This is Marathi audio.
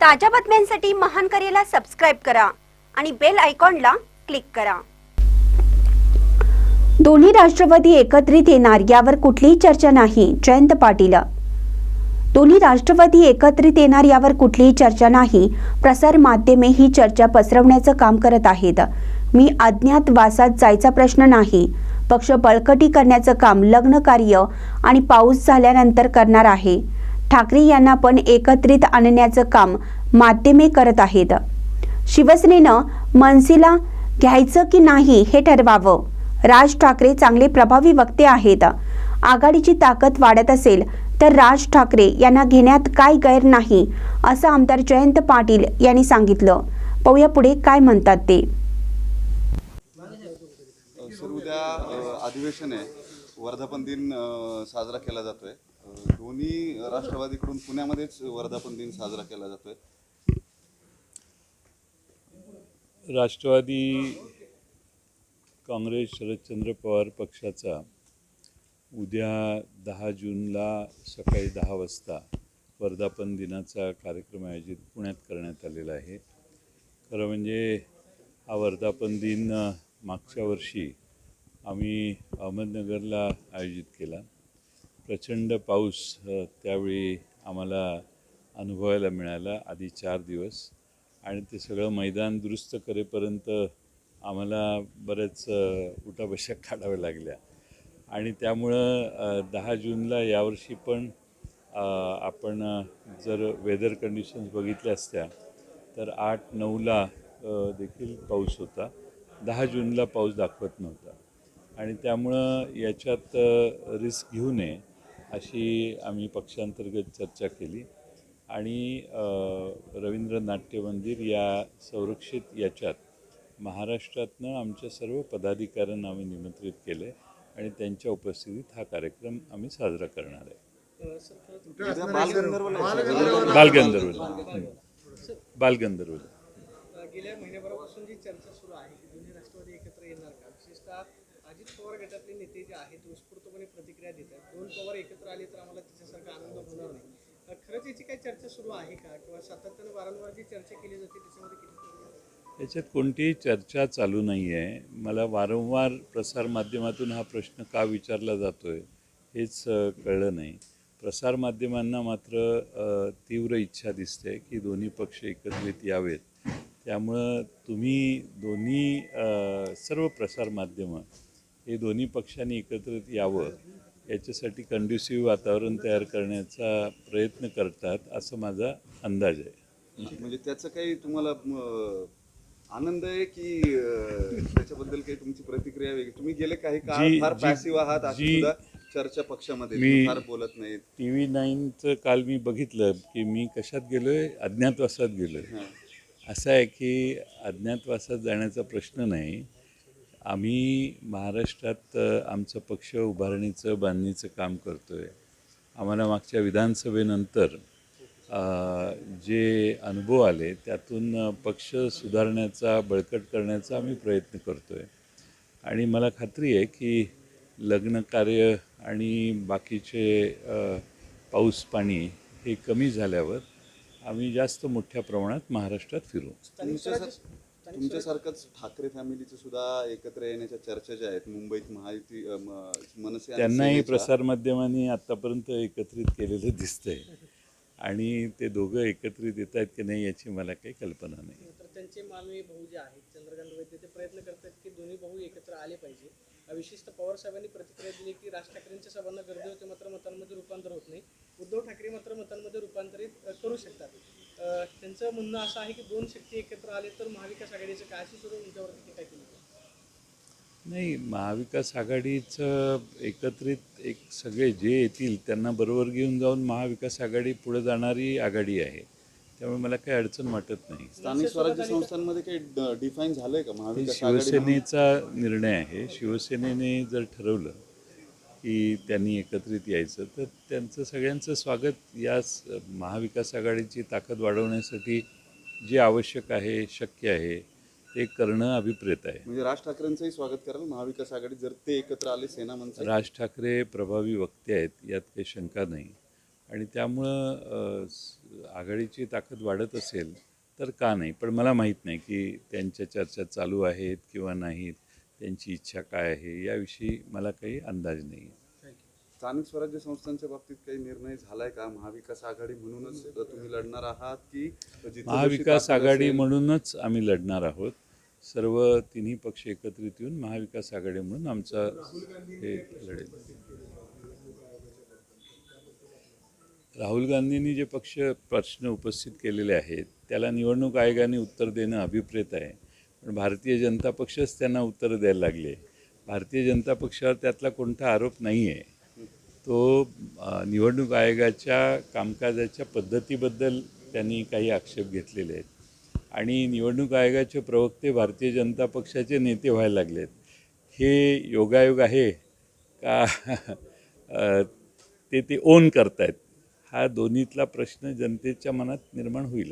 ताज्या बातम्यांसाठी महान करेला सबस्क्राईब करा आणि बेल आयकॉनला क्लिक करा. दोन्ही राष्ट्रवादी एकत्रित येणार यावर कुठलीही चर्चा नाही जयंत पाटील. दोन्ही राष्ट्रवादी एकत्रित येणार यावर कुठलीही चर्चा नाही प्रसार माध्यमे ही चर्चा पसरवण्याचं काम करत आहेत. मी अज्ञात वासात जायचा प्रश्न नाही पक्ष बळकटी करण्याचं काम लग्न कार्य आणि पाऊस झाल्यानंतर करणार आहे. ठाकरे यांना पण एकत्रित आणण्याचं काम माध्यमे करत आहेत. शिवसेनेनं मनसेला घ्यायचं की नाही हे ठरवावं. राज ठाकरे चांगले प्रभावी वक्ते आहेत. आघाडीची ताकद वाढत असेल तर राज ठाकरे यांना घेण्यात काय गैर नाही असं आमदार जयंत पाटील यांनी सांगितलं. पाहूया पुढे काय म्हणतात ते. सर उद्या अधिवेशन आहे वर्धापन दिन साजरा केला जातोय. दोन्ही राष्ट्रवादीकडून पुण्यामध्येच वर्धापन दिन साजरा केला जातोय. राष्ट्रवादी काँग्रेस शरदचंद्र पवार पक्षाचा उद्या दहा जूनला सकाळी दहा वाजता वर्धापन दिनाचा कार्यक्रम आयोजित पुण्यात करण्यात आलेला आहे. खरं म्हणजे हा वर्धापन दिन मागच्या वर्षी आम्ही अहमदनगरला आयोजित केला. प्रचंड पाऊस त्यावेळी आम्हाला अनुभवायला मिळाला आधी चार दिवस. आणि ते सगळं मैदान दुरुस्त करेपर्यंत आम्हाला बरेच अ, काढाव्या लागल्या. आणि त्यामुळं दहा जूनला यावर्षी पण आपण जर वेदर कंडिशन्स बघितल्या असत्या तर आठ नऊला देखील पाऊस होता. दहा जूनला पाऊस दाखवत नव्हता. आणि त्यामुळं याच्यात रिस्क घेऊ नये. अशी आम्ही पक्षांतर्गत चर्चा केली आणि रवींद्र नाट्य मंदिर या संरक्षित याच्यात महाराष्ट्रातनं आमच्या सर्व पदाधिकाऱ्यांना आम्ही निमंत्रित केले आणि त्यांच्या उपस्थितीत हा कार्यक्रम आम्ही साजरा करणार आहे बालगंधर्वला. बालगंधर्वला हं. बालगंधर्वला गेल्या महिन्याभरापासून जी चर्चा सुरू आहे की दोन्ही राष्ट्रवादी एकत्र येणार का विशेषतः अजित पवार गटातले नेते जे आहेत उत्स्फूर्तपणे प्रतिक्रिया देत आहेत दोन पवार एकत्र आले तर आम्हाला त्याच्यासारखा आनंद होणार नाही. खरंच याची काही चर्चा सुरू आहे का? किंवा सातत्यानं वारंवार जी चर्चा केली जाते त्याच्यामध्ये किती याच्यात कोणतीही चर्चा चालू नाही आहे मला वारंवार प्रसारमाध्यमातून हा प्रश्न का विचारला जातो आहे हेच कळलं नाही. प्रसारमाध्यमांना मात्र तीव्र इच्छा दिसते की दोन्ही पक्ष एकत्रित यावेत. त्यामुळं तुम्ही दोन्ही सर्व प्रसारमाध्यमं हे दोन्ही पक्षांनी एकत्रित यावं. याच्यासाठी कंड्युसिव्ह वातावरण तयार करण्याचा प्रयत्न करतात असं माझा अंदाज आहे. म्हणजे त्याचं काही तुम्हाला आनंद आहे की त्याच्याबद्दल काही तुमची प्रतिक्रिया वेगळी? तुम्ही गेले काही काळ फार पॅसिव्ह आहात अशी चर्चा पक्षामध्ये मी- फार बोलत नाहीत. टी व्ही नाईनचं काल मी बघितलं की मी कशात गेलो आहे अज्ञातवासात गेलो आहे हां. असं आहे की अज्ञातवासात जाण्याचा प्रश्न नाही आम्ही महाराष्ट्रात आमचं पक्ष उभारणीचं बांधणीचं काम करतो आहे आम्हाला मागच्या विधानसभेनंतर जे अनुभव आले त्यातून पक्ष सुधारण्याचा बळकट करण्याचा आम्ही प्रयत्न करतो आहे आणि मला खात्री आहे की लग्न कार्य आणि बाकीचे पाऊस पाणी हे कमी झाल्यावर आम्ही जास्त मोठ्या प्रमाणात महाराष्ट्रात फिरू. तुमच्यासारखंच ठाकरे फॅमिलीचं सुद्धा एकत्र येण्याच्या चर्चा ज्या आहेत मुंबईत महायुती मनसे आणि त्यांनाही प्रसारमाध्यमांनी आत्तापर्यंत एकत्रित केलेलं दिसतंय. आणि ते दोघं एकत्रित येत आहेत की नाही याची मला काही कल्पना नाही. तर त्यांचे मानवी भाऊ जे आहेत चंद्रकांत वैद्य ते प्रयत्न करतात की दोन्ही भाऊ एकत्र आले पाहिजे. अ, विशेषतः पवार साहेबांनी प्रतिक्रिया दिली की राज ठाकरेंच्या सभांना गर्दी होते मात्र मतांमध्ये रूपांतर होत नाही. उद्धव ठाकरे मात्र मतांमध्ये रूपांतरित करू शकतात. त्यांचं म्हणणं असं आहे की दोन शक्ती एकत्र आले तर महाविकास आघाडीचं काय अशी सुरू तुमच्यावरती टीका केली नाही महाविकास आघाडीचं एकत्रित एक सगळे जे येतील त्यांना बरोबर घेऊन जाऊन महाविकास आघाडी पुढे जाणारी आघाडी आहे. त्यामुळे मला काही अडचण वाटत नाही. स्थानिक स्वराज्य संस्थांमध्ये काही डिफाईन झालंय का? महाविकास? शिवसेनेचा निर्णय आहे. शिवसेनेने जर ठरवलं की त्यांनी एकत्रित यायचं. तर त्यांचं सगळ्यांचं स्वागत या महाविकास आघाडीची ताकद वाढवण्यासाठी जे आवश्यक आहे शक्य आहे ते करणं अभिप्रेत आहे. म्हणजे राज ठाकरेंचंही स्वागत कराल महाविकास आघाडी जर ते एकत्र आले सेना मनसे राज ठाकरे प्रभावी वक्ते आहेत यात काही शंका नाही. आणि त्यामुळं आघाडीची ताकद वाढत असेल तर का नाही? पण मला माहीत नाही की त्यांच्या चर्चा चालू आहेत किंवा नाहीत. त्यांची इच्छा काय आहे याविषयी मला काही अंदाज नाही आहे. स्थानिक स्वराज्य संस्थांच्या बाबतीत काही निर्णय झालाय का? महाविकास आघाडी म्हणूनच तुम्ही लढणार आहात की महाविकास आघाडी म्हणूनच आम्ही लढणार आहोत. सर्व तिन्ही पक्ष एकत्रित येऊन महाविकास आघाडी म्हणून आमचा हे लढेल. राहुल गांधींनी जे पक्ष प्रश्न उपस्थित केलेले आहेत त्याला निवडणूक आयोगाने उत्तर देणं अभिप्रेत आहे. पण भारतीय जनता पक्षच त्यांना उत्तर द्यायला लागले. भारतीय जनता पक्षावर त्यातला कोणता आरोप नाही आहे तो निवडणूक आयोगाच्या कामकाजाच्या पद्धतीबद्दल त्यांनी काही आक्षेप घेतलेले आहेत. आणि निवडणूक आयोगाचे प्रवक्ते भारतीय जनता पक्षाचे नेते व्हायला लागलेत. हे योगायोग आहे का? ते ते ओन करतायत. हा दोन्हीतला प्रश्न जनतेच्या मनात निर्माण होईलच.